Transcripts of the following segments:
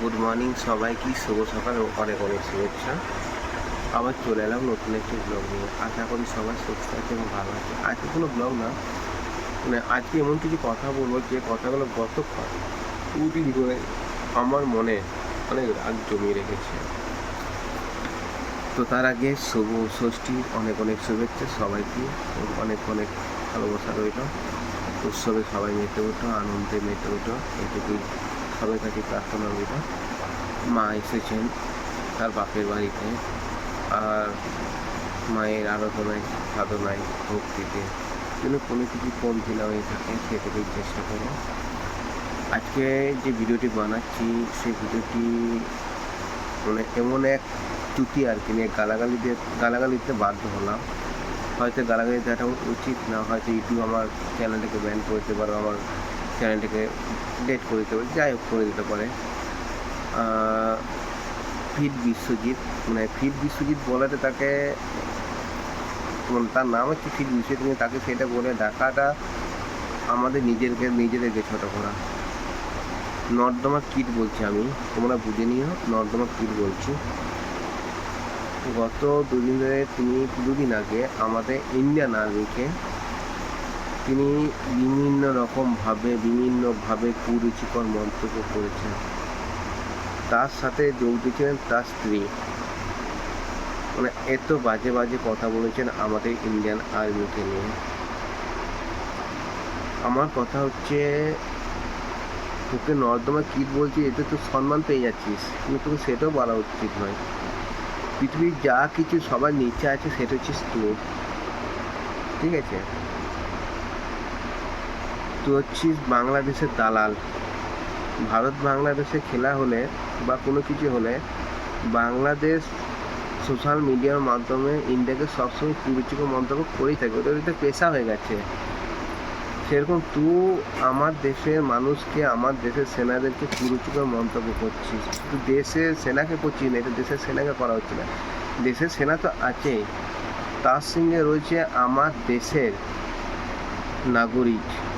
Good morning সবাইকে, শুভ সকাল অনেক অনেক শুভেচ্ছা। আবার চলে এলাম নতুন একটি ব্লগ নিয়ে। আশা করি সবাই সুস্থ আছে এবং ভালো আছে। আজকে কোনো ব্লগ না মানে আজকে এমন কিছু কথা বলব যে কথাগুলো গত দুদিন ধরে আমার মনে অনেক রাগ জমিয়ে রেখেছে। তো তার আগে শুভ ষষ্ঠী, অনেক অনেক শুভেচ্ছা সবাইকে অনেক অনেক ভালোবাসা রইল। উৎসবে সবাই মেতে ওঠো, আনন্দে মেতে ওঠো। এটুকুই সবার কাছে প্রার্থনা রইল মা এসেছেন, তার বাপের বাড়িতে, আর মায়ের আরাধনায় সাধনায় ভক্তিতে। যেন কোনো কিছু কমতি না হয়ে থাকে সেটুকুই চেষ্টা করো আজকে যে ভিডিওটি বানাচ্ছি সেই ভিডিওটি মানে এমন এক ত্রুটি আর কি, নিয়ে গালাগালি দিয়ে, গালাগালি দিতে বাধ্য হলাম। হয়তো গালাগালি দেওয়াটা উচিত না, হয়তো ইউটিউব আমার চ্যানেলটাকে ব্যান করতে পারো আমার চ্যানেলটাকে ডেট করে দিতে পারে যাই হোক করে দিতে পারে। ফিট বিশ্বজিৎ মানে ফিট বিশ্বজিৎ বলাতে তাকে মানে তার নাম হচ্ছে ফিট বিশ্বজিৎ কিন্তু তাকে সেটা বলে ডাকাটা আমাদের নিজেদেরকে নিজেদেরকে ছোট করা নর্দমা কিট বলছি আমি, তোমরা বুঝে নিও, নর্দমা কিট বলছি। গত দুদিন ধরে, তিনি দুদিন আগে আমাদের ইন্ডিয়ান আর্মিকে তিনি বিভিন্ন রকমভাবে বিভিন্নভাবে কুরুচিকর মন্তব্য করেছেন। তার সাথে যোগ দিয়েছিলেন তার স্ত্রী। মানে এত বাজে বাজে কথা বলেছেন আমাদের ইন্ডিয়ান আর্মিকে নিয়ে। আমার কথা হচ্ছে, তোকে নর্দমা কীট বলছি, এতে তো সম্মান পেয়ে যাচ্ছিস। কিন্তু তোকে সেটাও বলা উচিত নয়। পৃথিবীর যা কিছু সবার নিচে আছে, সেটা হচ্ছিস তুই ঠিক আছে? তুই হচ্ছিস বাংলাদেশের দালাল। ভারত বাংলাদেশে খেলা হলে বা কোনো কিছু হলে বাংলাদেশ সোশ্যাল মিডিয়ার মাধ্যমে ইন্ডিয়াকে সবসময় কুরুচিকর মন্তব্য করেই থাকে। ওটা ওটা পেশা হয়ে গেছে। সেরকম তুই আমার দেশের মানুষকে, আমার দেশের সেনাদেরকে কুরুচিকর মন্তব্য করছিস। তুই দেশের সেনাকে করছিস না, এটা দেশের সেনাকে করা হচ্ছে না। দেশের সেনা তো আছেই। তার সঙ্গে রয়েছে আমার দেশের নাগরিক।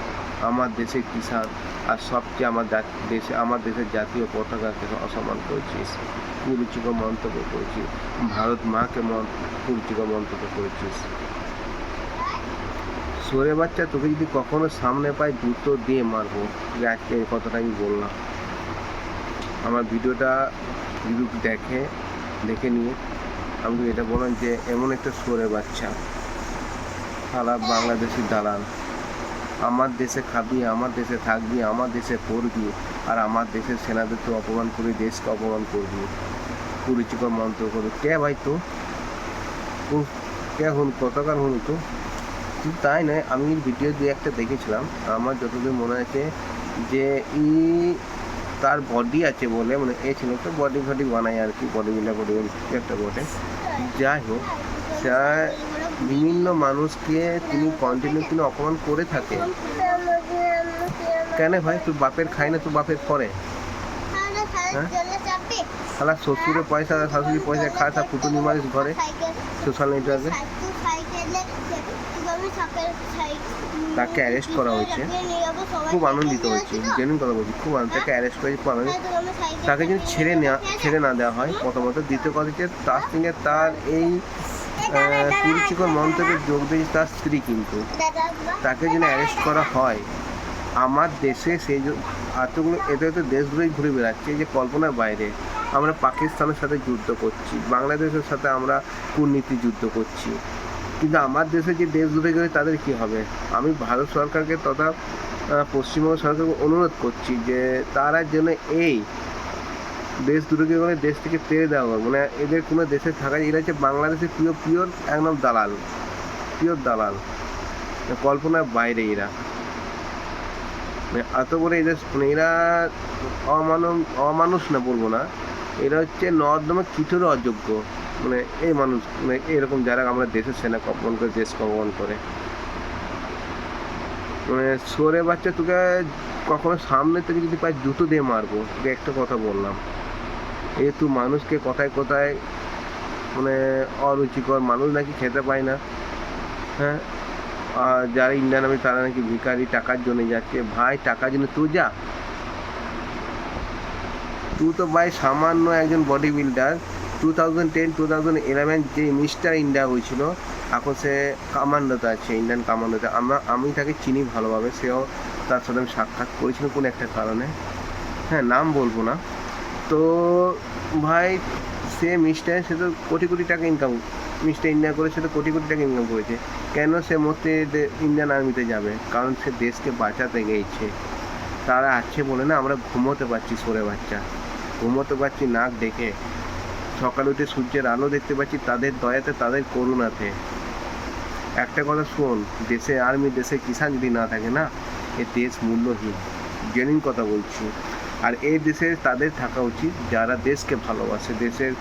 আমার দেশের কিষাণ আর সবচেয়ে আমার দেশে আমার দেশের জাতীয় পতাকাকে অসম্মান করেছিস? কুরুচিকর মন্তব্য করেছিস। ভারত মাকে মন কুরুচিকর মন্তব্য করেছিস। সরে বাচ্চা, তোকে যদি কখনো সামনে পাই জুতো দিয়ে মারবো। আজকে এই কথাটা আমি বললাম। আমার ভিডিওটা যদি দেখে দেখে নিয়ে। আমি এটা বললাম যে, এমন একটা সরে বাচ্চা, সারা বাংলাদেশি দালাল। আমার দেশে খাবি, আমার দেশে থাকবি, আমার দেশে পড়বি আর আমার দেশের সেনাদেরকে অপমান করে দেশকে অপমান করবি। কুরুচিকর মন্ত্র করবি। কে ভাই তো? কে হুন? কতকার হুন তো? শুধু তাই নয়, আমি ভিডিও দু একটা দেখেছিলাম। আমার যতদূর মনে আছে যে ই তার বডি আছে বলে মানে এ ছিল একটা বডি ফডি বানায় আর কি বডি বিল্ডার বডি একটা বটে। যাই হোক, সে বিভিন্ন মানুষকে তিনি কন্টিনিউ তিনি অপমান করে থাকে। কেন ভাই? তুই বাপের খাই না তুই বাপের করে। হ্যাঁ? শালা শ্বশুরের পয়সা, শাশুড়ির পয়সা খায় তা পুতুনি মারিস ঘরে সোশ্যাল নেটওয়ার্কে তাকে অ্যারেস্ট করা হয়েছে। খুব আনন্দিত হয়েছে জেনুইন কথা বলছি। খুব আনন্দ তাকে অ্যারেস্ট করেছি, খুব আনন্দিত। তাকে যদি ছেড়ে নেওয়া ছেড়ে না দেওয়া হয়, প্রথমত। দ্বিতীয় কথা হচ্ছে, তার সঙ্গে তার এই কুরুচিকর মন্তব্যে যোগ দিয়েছে তার স্ত্রী কিন্তু। তাকে যেন অ্যারেস্ট করা হয়, আমার দেশে সেই এতগুলো, এত এত দেশগুলোই ঘুরে বেড়াচ্ছে যে কল্পনার বাইরে। আমরা পাকিস্তানের সাথে যুদ্ধ করছি, বাংলাদেশের সাথে আমরা কূটনীতি যুদ্ধ করছি। কিন্তু আমার দেশে যে দেশ ঘুরে গেলে তাদের কি হবে? আমি ভারত সরকারকে তথা পশ্চিমবঙ্গ সরকারকে অনুরোধ করছি যে তারা যেন এই দেশ দূরে মানে দেশ থেকে তেড়ে দেওয়া হবে। মানে এদের কোনো দেশে থাকা এরা হচ্ছে বাংলাদেশের পিওর পিওর একদম দালাল। পিওর দালাল। কল্পনার বাইরে এরা। মানে এত বড় এদের মানে এরা অমানব অমানুষ না বলব না। এরা হচ্ছে নর্দমা কিছুরও অযোগ্য। মানে এই মানুষ মানে এরকম যারা আমরা দেশের সেনা অপমান করে, দেশ অপমান করে। মানে সরে বাচ্চা তোকে কখনো সামনে থেকে যদি পাই জুতো দিয়ে মারবো। একটা কথা বললাম। তুই মানুষকে কোথায় কোথায় মানে অরুচিকর মানুষ নাকি খেতে পায় না। হ্যাঁ? আর যারা ইন্ডিয়ান আমি তারা নাকি ভিখারি টাকার জন্য যাচ্ছে। ভাই, টাকার জন্য তুই যা। তুই তো ভাই সামান্য একজন body builder two thousand ten two thousand eleven যে মিস্টার ইন্ডিয়া হয়েছিল, এখন সে কামান্ডোতে আছে ইন্ডিয়ান কামান্ডোতে। আমরা, আমি তাকে চিনি ভালোভাবে, সেও তার সাথে আমি সাক্ষাৎ করেছিলাম কোনো একটা কারণে। হ্যাঁ নাম বলব না। তো ভাই, সে মিস্টার সে তো কোটি কোটি টাকা ইনকাম মিস্টার ইন্ডিয়া করে সে তো কোটি কোটি টাকা ইনকাম করেছে। কেন সে মধ্যে ইন্ডিয়ান আর্মিতে যাবে? কারণ সে দেশকে বাঁচাতে গিয়েছে তারা আছে বলে না আমরা ঘুমোতে পারছি, সরে বাচ্চা। ঘুমোতে পারছি নাক ডেকে। সকালে উঠে সূর্যের আলো দেখতে পাচ্ছি তাদের দয়াতে, তাদের করুণাতে। একটা কথা শোন, দেশে আর্মি দেশে কিষান যদি না থাকে না, এ দেশ মূল্যহীন। জেনুইন কথা বলছি। আর এই দেশে তাদের থাকা উচিত যারা দেশকে ভালোবাসে, দেশের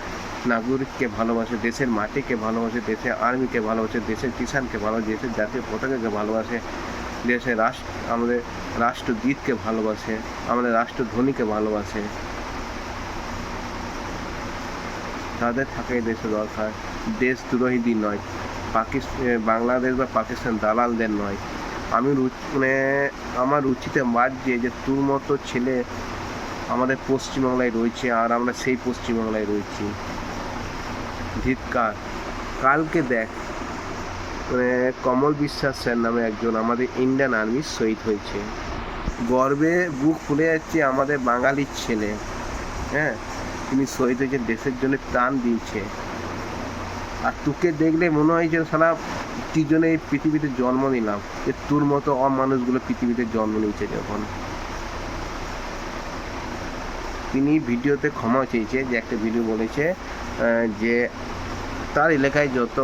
নাগরিককে ভালোবাসে, দেশের মাটিকে ভালোবাসে, দেশের আর্মিকে ভালোবাসে, দেশের কিষানকে ভালোবাসে, দেশের জাতীয় পতাকাকে ভালোবাসে, দেশের রাষ্ট্র আমাদের রাষ্ট্রগীতকে ভালোবাসে, আমাদের রাষ্ট্রধ্বনিকে ভালোবাসে। তাদের থাকা এই দেশে দরকার। দেশদ্রোহীদের নয় পাকিস্তান বাংলাদেশ বা পাকিস্তান দালালদের নয়। আমি মানে আমার রুচিতে বাজছে যে তোর মতো ছেলে আমাদের পশ্চিমবাংলায় রয়েছে আর আমরা সেই পশ্চিমবাংলায় রয়েছি। ধিৎকার। কালকে দেখ মানে কমল বিশ্বাস স্যার নামে একজন আমাদের ইন্ডিয়ান আর্মির শহীদ হয়েছে। গর্বে বুক ফুলে যাচ্ছে আমাদের বাঙালির ছেলে। হ্যাঁ তিনি শহীদ হয়েছে, দেশের জন্য প্রাণ দিয়েছে। আর তোকে দেখলে মনে হয় যে সারা কি এই পৃথিবীতে জন্ম নিলাম? যে তোর মতো অমানুষগুলো পৃথিবীতে জন্ম নিয়েছে যখন। তিনি ভিডিওতে ক্ষমা চেয়েছে, যে একটা ভিডিও বলেছে যে তার এলাকায় যত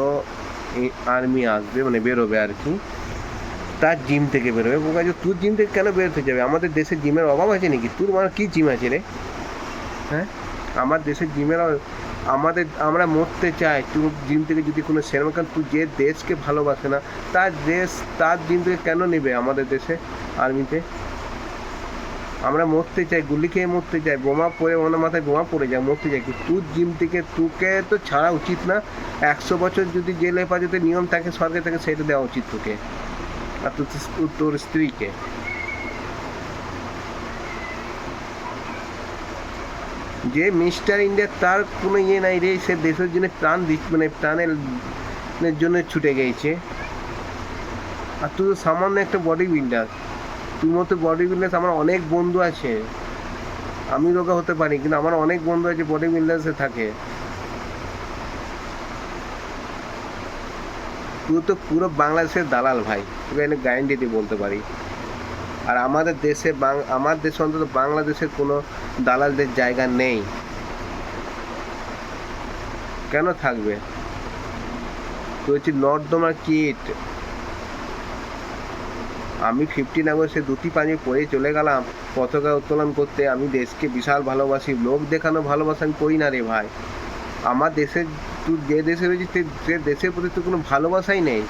আর্মি আসবে মানে বেরোবে আর কি, তার জিম থেকে বেরোবে। বোকা তোর জিম থেকে কেন বেরোতে যাবে? আমাদের দেশে জিমের অভাব আছে নাকি? তোর মানে কী জিম আছে রে? হ্যাঁ? আমার দেশের জিমের আমাদের, আমরা মরতে চাই। তুই জিম থেকে যদি কোনো সিনেমা কারণ তুই যে দেশকে ভালোবাসে না, তার দেশ, তার জিম থেকে কেন নেবে আমাদের দেশে আর্মিতে আমরা মরতে চাই, গুলি খেয়ে মরতে চাই, বোমা পড়ে ওনার মাথায় বোমা পড়ে যায়, মরতে চাই। তুই জিম থেকে, তোকে তো ছাড়া উচিত না। একশো বছর যদি জেল হেফাজতে নিয়ম থাকে সরকার থেকে, সেটা দেওয়া উচিত তোকে। আর তোর তোর স্ত্রীকে। যে মিস্টার ইন্ডিয়া, তার কোনো ইয়ে নাই রে, সে দেশের জন্য প্রাণ দিচ্ছে মানে প্রাণের জন্য ছুটে গেছে। আর তুই তো সামান্য একটা বডি বিল্ডার তুই মতো বডি বিল্ডার আমার অনেক বন্ধু আছে। আমি রোগা হতে পারি, কিন্তু আমার অনেক বন্ধু আছে বডি বিল্ডার্সে থাকে। তুই তো পুরো বাংলাদেশের দালাল ভাই, তোকে এনে গ্যারেন্টি দিয়ে বলতে পারি। আর আমাদের দেশে আমার দেশে অন্তত বাংলাদেশের কোনো দালালদের জায়গা নেই। কেন থাকবে? তো হচ্ছে নর্দমা কিট। আমি ফিফটিন আগস্টে দুটি পানি পরে চলে গেলাম, পতাকা উত্তোলন করতে। আমি দেশকে বিশাল ভালোবাসি, লোক দেখানো ভালোবাসা আমি করি না রে ভাই। আমার দেশের তুই যে দেশে রয়েছিস সে- দেশের প্রতি তোর কোনো ভালোবাসাই নেই।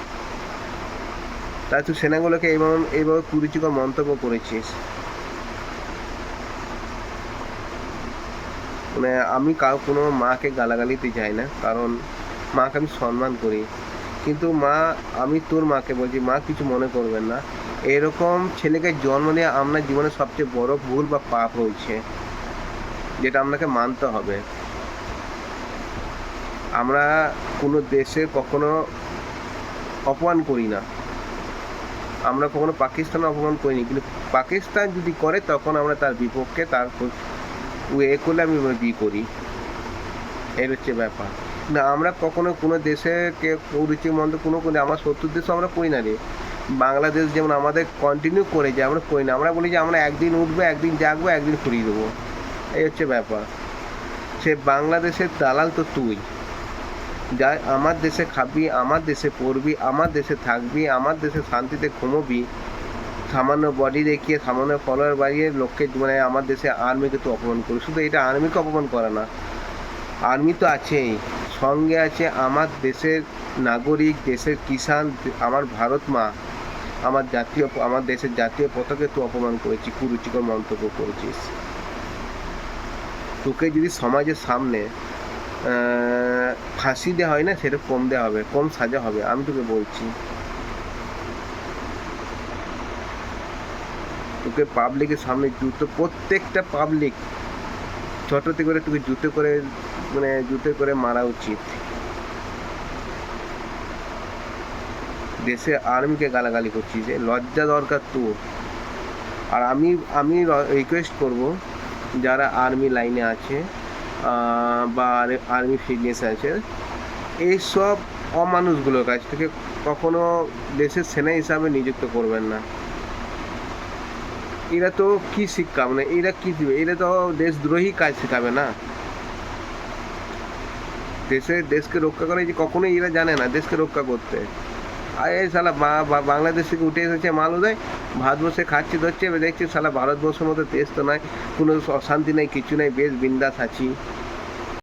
তাই তুই সেনাগুলোকে এইভাবে এইভাবে কুরুচিকর মন্তব্য করেছিস। মানে আমি কাউ, কোনো মাকে গালাগালি দিতে চাই না, কারণ মাকে আমি সম্মান করি। কিন্তু মা, আমি তোর মাকে বলছি, মা কিছু মনে করবেন না। এরকম ছেলেকে জন্ম দেওয়া আপনার জীবনে সবচেয়ে বড় ভুল বা পাপ হয়েছে, যেটা আপনাকে মানতে হবে। আমরা কোনো দেশে কখনো অপমান করি না। আমরা কখনো পাকিস্তান অপমান করিনি কিন্তু পাকিস্তান যদি করে, তখন আমরা তার বিপক্ষে তার এ করলে আমি বি করি। এর হচ্ছে ব্যাপার। না, আমরা কখনো কোনো দেশে কে রুচি মন্দ কোনো কোনো, আমার শত্রুর দেশও আমরা করি না রে। বাংলাদেশ যেমন আমাদের কন্টিনিউ করে যায় আমরা করি না। আমরা বলি যে আমরা একদিন উঠবো, একদিন জাগবো, একদিন ফুরিয়ে দেবো। এই হচ্ছে ব্যাপার। সে বাংলাদেশের দালাল তো তুই। যা আমার দেশে খাবি, আমার দেশে পড়বি, আমার দেশে থাকবি, আমার দেশে শান্তিতে ঘুমোবি, সামান্য বডি দেখিয়ে, সামান্য ফলোয়ার বাড়িয়ে লোককে মানে আমার দেশে আর্মিকে তো অপমান করি। শুধু এটা আর্মিকে অপমান করে না। আর্মি তো আছেই। সঙ্গে আছে আমার দেশের নাগরিক, দেশের কিষান আমার ভারত মা। আমার জাতীয় আমার দেশের জাতীয় পতাকে তো অপমান করেছি, কুরুচিকর মন্তব্য করেছিস। তোকে যদি সমাজের সামনে ফাঁসি দেওয়া হয় না, সেটা কম দেওয়া হবে, কম সাজা হবে, আমি তোকে বলছি। তোকে পাবলিকের সামনে জুতো প্রত্যেকটা পাবলিক ছোটোতে করে তোকে জুতো করে মানে জুতো করে মারা উচিত। দেশে আর্মিকে গালাগালি করছিস, এ লজ্জা দরকার তো আর আমি আমি রিকোয়েস্ট করব, যারা আর্মি লাইনে আছে বা আর্মি ফিটনেস আছে এইসব অমানুষগুলোর কাছ থেকে কখনো দেশের সেনা হিসাবে নিযুক্ত করবেন না। এরা তো কি শিক্ষা মানে এরা কি দিবে? এরা তো দেশদ্রোহী কাজ শেখাবে না। দেশে, দেশকে রক্ষা করে যে কখনোই এরা জানে না, দেশকে রক্ষা করতে। আর এই বা- বাংলাদেশ থেকে উঠে এসেছে মালুদায় ভারতবর্ষে খাচ্ছি, ধরছে দেখছি সালা ভারতবর্ষের মতো দেশ তো নয় কোনো অশান্তি নাই, কিছু নাই, বেশ বিন্দাস আছি।